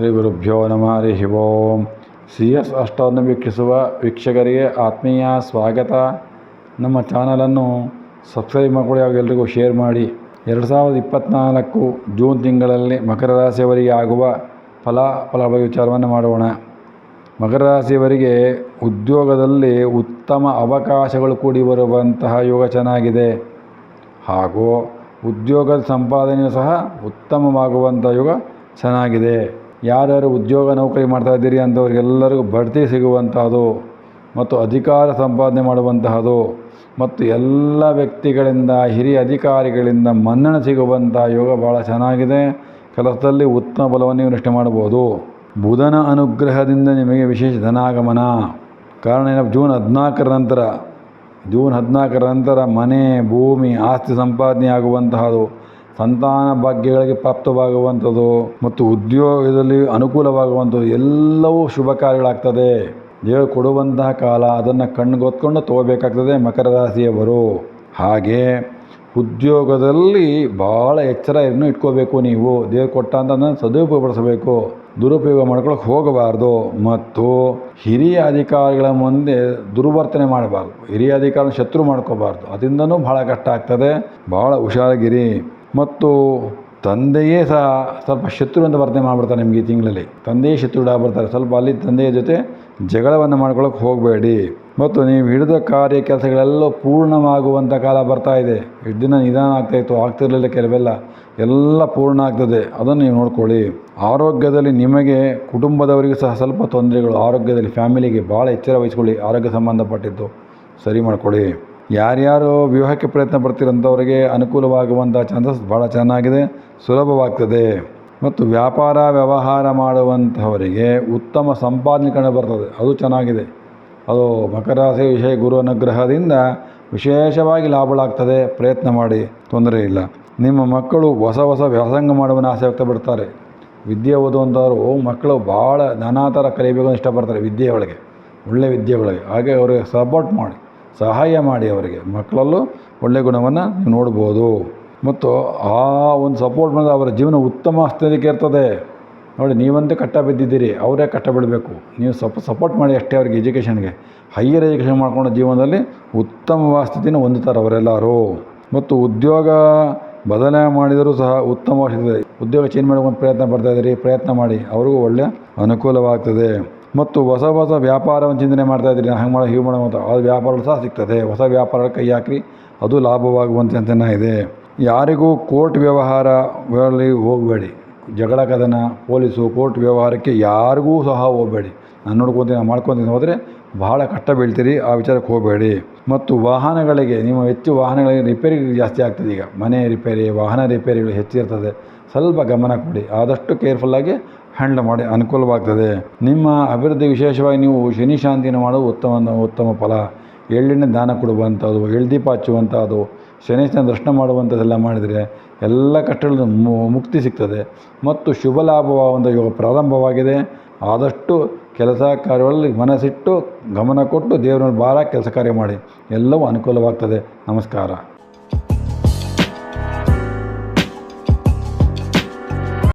ಶ್ರೀ ಗುರುಭ್ಯೋ ನಮಃ ಹರಿ ಓಂ. C S ಅಷ್ಟವನ್ನು ವೀಕ್ಷಿಸುವ ವೀಕ್ಷಕರಿಗೆ ಆತ್ಮೀಯ ಸ್ವಾಗತ. ನಮ್ಮ ಚಾನಲನ್ನು ಸಬ್ಸ್ಕ್ರೈಬ್ ಮಾಡಿಕೊಳ್ಳಿ ಹಾಗೂ ಎಲ್ರಿಗೂ ಶೇರ್ ಮಾಡಿ. ಎರಡು ಸಾವಿರದ ಇಪ್ಪತ್ತ್ನಾಲ್ಕು ಜೂನ್ ತಿಂಗಳಲ್ಲಿ ಮಕರ ರಾಶಿಯವರಿಗೆ ಆಗುವ ಫಲ ಬಗ್ಗೆ ವಿಚಾರವನ್ನು ಮಾಡೋಣ. ಮಕರ ರಾಶಿಯವರಿಗೆ ಉದ್ಯೋಗದಲ್ಲಿ ಉತ್ತಮ ಅವಕಾಶಗಳು ಕೂಡಿ ಬರುವಂತಹ ಯೋಗ ಚೆನ್ನಾಗಿದೆ. ಹಾಗೂ ಉದ್ಯೋಗದ ಸಂಪಾದನೆಯೂ ಸಹ ಉತ್ತಮವಾಗುವಂಥ ಯೋಗ ಚೆನ್ನಾಗಿದೆ. ಯಾರ್ಯಾರು ಉದ್ಯೋಗ ನೌಕರಿ ಮಾಡ್ತಾ ಇದ್ದೀರಿ ಅಂಥವ್ರಿಗೆಲ್ಲರಿಗೂ ಬಡ್ತಿ ಸಿಗುವಂತಹದು ಮತ್ತು ಅಧಿಕಾರ ಸಂಪಾದನೆ ಮಾಡುವಂತಹದು ಮತ್ತು ಎಲ್ಲ ವ್ಯಕ್ತಿಗಳಿಂದ, ಹಿರಿಯ ಅಧಿಕಾರಿಗಳಿಂದ ಮನ್ನಣೆ ಸಿಗುವಂಥ ಯೋಗ ಭಾಳ ಚೆನ್ನಾಗಿದೆ. ಕೆಲಸದಲ್ಲಿ ಉತ್ತಮ ಬಲವನ್ನು ನಿಷ್ಠೆ ಮಾಡ್ಬೋದು ಬುಧನ ಅನುಗ್ರಹದಿಂದ ನಿಮಗೆ ವಿಶೇಷ ಧನಾಗಮನ. ಕಾರಣ ಏನಪ್ಪ? ಜೂನ್ ಹದಿನಾಲ್ಕರ ನಂತರ. ಜೂನ್ ಹದಿನಾಲ್ಕರ ನಂತರ ಮನೆ, ಭೂಮಿ, ಆಸ್ತಿ ಸಂಪಾದನೆ ಆಗುವಂತಹದ್ದು ಸಂತಾನ ಭಾಗ್ಯಗಳಿಗೆ ಪ್ರಾಪ್ತವಾಗುವಂಥದ್ದು ಮತ್ತು ಉದ್ಯೋಗದಲ್ಲಿ ಅನುಕೂಲವಾಗುವಂಥದ್ದು ಎಲ್ಲವೂ ಶುಭ ಕಾರ್ಯಗಳಾಗ್ತದೆ. ದೇವರು ಕೊಡುವಂತಹ ಕಾಲ ಅದನ್ನು ಕಣ್ಗೊತ್ಕೊಂಡು ತಗೋಬೇಕಾಗ್ತದೆ ಮಕರ ರಾಶಿಯವರು. ಹಾಗೆ ಉದ್ಯೋಗದಲ್ಲಿ ಭಾಳ ಎಚ್ಚರ ಇನ್ನೂ ಇಟ್ಕೋಬೇಕು ನೀವು. ದೇವ್ರು ಕೊಟ್ಟ ಅಂತ ಸದುಪಯೋಗಪಡಿಸಬೇಕು. ದುರುಪಯೋಗ ಮಾಡ್ಕೊಳಕ್ಕೆ ಹೋಗಬಾರ್ದು. ಮತ್ತು ಹಿರಿಯ ಅಧಿಕಾರಿಗಳ ಮುಂದೆ ದುರ್ವರ್ತನೆ ಮಾಡಬಾರ್ದು. ಹಿರಿಯ ಅಧಿಕಾರಿ ಶತ್ರು ಮಾಡ್ಕೋಬಾರ್ದು. ಅದರಿಂದನೂ ಭಾಳ ಕಷ್ಟ ಆಗ್ತದೆ. ಭಾಳ ಹುಷಾರಾಗಿರಿ. ಮತ್ತು ತಂದೆಯೇ ಸಹ ಸ್ವಲ್ಪ ಶತ್ರು ಅಂತ ವರ್ತನೆ ಮಾಡಿಬಿಡ್ತಾರೆ ನಿಮಗೆ ಈ ತಿಂಗಳಲ್ಲಿ. ತಂದೆಯೇ ಶತ್ರು ಬರ್ತಾರೆ ಸ್ವಲ್ಪ ಅಲ್ಲಿ ತಂದೆಯ ಜೊತೆ ಜಗಳವನ್ನು ಮಾಡ್ಕೊಳ್ಳೋಕೆ ಹೋಗಬೇಡಿ. ಮತ್ತು ನೀವು ಹಿಡಿದ ಕಾರ್ಯ ಕೆಲಸಗಳೆಲ್ಲ ಪೂರ್ಣವಾಗುವಂಥ ಕಾಲ ಬರ್ತಾ ಇದೆ. ದಿನ ನಿಧಾನ ಆಗ್ತಾಯಿತ್ತು ಆಗ್ತಿರಲಿಲ್ಲ ಕೆಲವೆಲ್ಲ. ಎಲ್ಲ ಪೂರ್ಣ ಆಗ್ತದೆ. ಅದನ್ನು ನೀವು ನೋಡ್ಕೊಳ್ಳಿ. ಆರೋಗ್ಯದಲ್ಲಿ ನಿಮಗೆ, ಕುಟುಂಬದವರಿಗೂ ಸಹ ಸ್ವಲ್ಪ ತೊಂದರೆಗಳು. ಆರೋಗ್ಯದಲ್ಲಿ ಫ್ಯಾಮಿಲಿಗೆ ಭಾಳ ಎಚ್ಚರ ವಹಿಸ್ಕೊಳ್ಳಿ. ಆರೋಗ್ಯ ಸಂಬಂಧಪಟ್ಟಿದ್ದು ಸರಿ ಮಾಡ್ಕೊಳ್ಳಿ. ಯಾರ್ಯಾರು ವಿವಾಹಕ್ಕೆ ಪ್ರಯತ್ನ ಪಡ್ತಿರೋಂಥವ್ರಿಗೆ ಅನುಕೂಲವಾಗುವಂಥ ಚಾನ್ಸಸ್ ಭಾಳ ಚೆನ್ನಾಗಿದೆ, ಸುಲಭವಾಗ್ತದೆ. ಮತ್ತು ವ್ಯಾಪಾರ, ವ್ಯವಹಾರ ಮಾಡುವಂಥವರಿಗೆ ಉತ್ತಮ ಸಂಪಾದನೆ ಕಂಡು ಬರ್ತದೆ. ಅದು ಚೆನ್ನಾಗಿದೆ. ಅದು ಮಕರ ರಾಶಿ ವಿಷಯ ಗುರು ಅನುಗ್ರಹದಿಂದ ವಿಶೇಷವಾಗಿ ಲಾಭಗಳಾಗ್ತದೆ. ಪ್ರಯತ್ನ ಮಾಡಿ, ತೊಂದರೆ ಇಲ್ಲ. ನಿಮ್ಮ ಮಕ್ಕಳು ಹೊಸ ಹೊಸ ವ್ಯಾಸಂಗ ಮಾಡುವ ಆಸೆ ವ್ಯಕ್ತಪಡ್ತಾರೆ. ವಿದ್ಯೆ ಓದುವಂಥವ್ರು ಮಕ್ಕಳು ಭಾಳ ನಾನಾ ಥರ ಕಲಿಬೇಕು ಅಂತ ಇಷ್ಟಪಡ್ತಾರೆ ವಿದ್ಯೆ ಒಳಗೆ ಒಳ್ಳೆಯ ವಿದ್ಯೆ ಒಳಗೆ. ಹಾಗೆ ಅವರಿಗೆ ಸಪೋರ್ಟ್ ಮಾಡಿ. ಸಹಾಯ ಮಾಡಿ ಅವರಿಗೆ. ಮಕ್ಕಳಲ್ಲೂ ಒಳ್ಳೆಯ ಗುಣವನ್ನು ನೀವು ನೋಡ್ಬೋದು. ಮತ್ತು ಆ ಒಂದು ಸಪೋರ್ಟ್ ಮಾಡಿದ ಅವರ ಜೀವನ ಉತ್ತಮ ಸ್ಥಿತಿಗೆ ಇರ್ತದೆ. ನೋಡಿ, ನೀವಂತೂ ಕಟ್ಟ ಬಿದ್ದಿದ್ದೀರಿ, ಅವರೇ ಕಟ್ಟ ಬಿಡಬೇಕು. ನೀವು ಸ್ವಲ್ಪ ಸಪೋರ್ಟ್ ಮಾಡಿ ಅಷ್ಟೇ ಅವ್ರಿಗೆ ಎಜುಕೇಷನ್ಗೆ ಹೈಯರ್ ಎಜುಕೇಷನ್ ಮಾಡ್ಕೊಂಡು ಜೀವನದಲ್ಲಿ ಉತ್ತಮ ಸ್ಥಿತಿನ ಹೊಂದುತ್ತಾರೆ ಅವರೆಲ್ಲರೂ. ಮತ್ತು ಉದ್ಯೋಗ ಬದಲಾವಣೆ ಮಾಡಿದರೂ ಸಹ ಉತ್ತಮವಾಗ್ತದೆ ಉದ್ಯೋಗ ಚೇಂಜ್ ಮಾಡ್ಕೊಂಡು ಪ್ರಯತ್ನ ಬರ್ತಾ ಇದ್ದೀರಿ, ಪ್ರಯತ್ನ ಮಾಡಿ. ಅವ್ರಿಗೂ ಒಳ್ಳೆಯ ಅನುಕೂಲವಾಗ್ತದೆ. ಮತ್ತು ಹೊಸ ಹೊಸ ವ್ಯಾಪಾರವನ್ನು ಚಿಂತನೆ ಮಾಡ್ತಾ ಇದ್ದೀರಿ. ಹಂಗೆ ಮಾಡೋ ಹೀಗೆ ಮಾಡೋ ಅಂತ. ಅದು ವ್ಯಾಪಾರ ಸಹ ಸಿಗ್ತದೆ. ಹೊಸ ವ್ಯಾಪಾರ ಕೈ ಹಾಕಿ ಅದು ಲಾಭವಾಗುವಂತೆ ಅಂತ ಇದೆ. ಯಾರಿಗೂ ಕೋರ್ಟ್ ವ್ಯವಹಾರಗಳಲ್ಲಿ ಹೋಗಬೇಡಿ. ಜಗಳ ಕದನ, ಪೊಲೀಸು, ಕೋರ್ಟ್ ವ್ಯವಹಾರಕ್ಕೆ ಯಾರಿಗೂ ಸಹ ಹೋಗಬೇಡಿ. ನಾನು ನೋಡ್ಕೊತೀನಿ, ನಾನು ಮಾಡ್ಕೊತೀನಿ ಹೋದರೆ ಬಹಳ ಕಷ್ಟ ಬೀಳ್ತೀರಿ. ಆ ವಿಚಾರಕ್ಕೆ ಹೋಗಬೇಡಿ. ಮತ್ತು ವಾಹನಗಳಿಗೆ, ನಿಮ್ಮ ಹೆಚ್ಚು ವಾಹನಗಳಿಗೆ ರಿಪೇರಿ ಜಾಸ್ತಿ ಆಗ್ತದೆ ಈಗ. ಮನೆ ರಿಪೇರಿ ವಾಹನ ರಿಪೇರಿಗಳು ಹೆಚ್ಚಿರ್ತದೆ ಸ್ವಲ್ಪ ಗಮನ ಕೊಡಿ. ಆದಷ್ಟು ಕೇರ್ಫುಲ್ಲಾಗಿ ಹ್ಯಾಂಡಲ್ ಮಾಡಿ ಅನುಕೂಲವಾಗ್ತದೆ. ನಿಮ್ಮ ಅಭಿವೃದ್ಧಿ ವಿಶೇಷವಾಗಿ ನೀವು ಶನಿ ಶಾಂತಿಯನ್ನು ಮಾಡೋದು ಉತ್ತಮ ಉತ್ತಮ ಫಲ ಎಳ್ಳೆಣ್ಣೆ ದಾನ ಕೊಡುವಂಥದ್ದು ಎಳ್ದೀಪ ಹಚ್ಚುವಂಥದ್ದು ಶನೇಶ್ವರನ ದರ್ಶನ ಮಾಡುವಂಥದ್ದೆಲ್ಲ ಮಾಡಿದರೆ ಎಲ್ಲ ಕಷ್ಟಗಳಿಂದ ಮುಕ್ತಿ ಸಿಗ್ತದೆ. ಮತ್ತು ಶುಭ ಲಾಭವಾಗುವಂಥ ಯೋಗ ಪ್ರಾರಂಭವಾಗಿದೆ. ಆದಷ್ಟು ಕೆಲಸ ಕಾರ್ಯಗಳಲ್ಲಿ ಮನಸ್ಸಿಟ್ಟು ಗಮನ ಕೊಟ್ಟು ದೇವರನ್ನು ಭಾರ ಕೆಲಸ ಕಾರ್ಯ ಮಾಡಿ. ಎಲ್ಲವೂ ಅನುಕೂಲವಾಗ್ತದೆ. ನಮಸ್ಕಾರ.